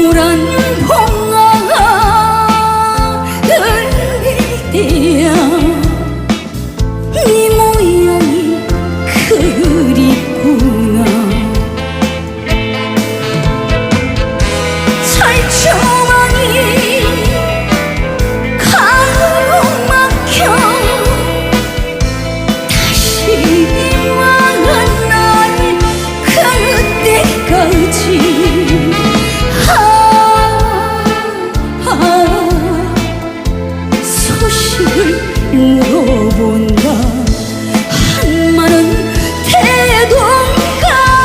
우란 홍아 들릴 때야 네 모양이 그립구나. e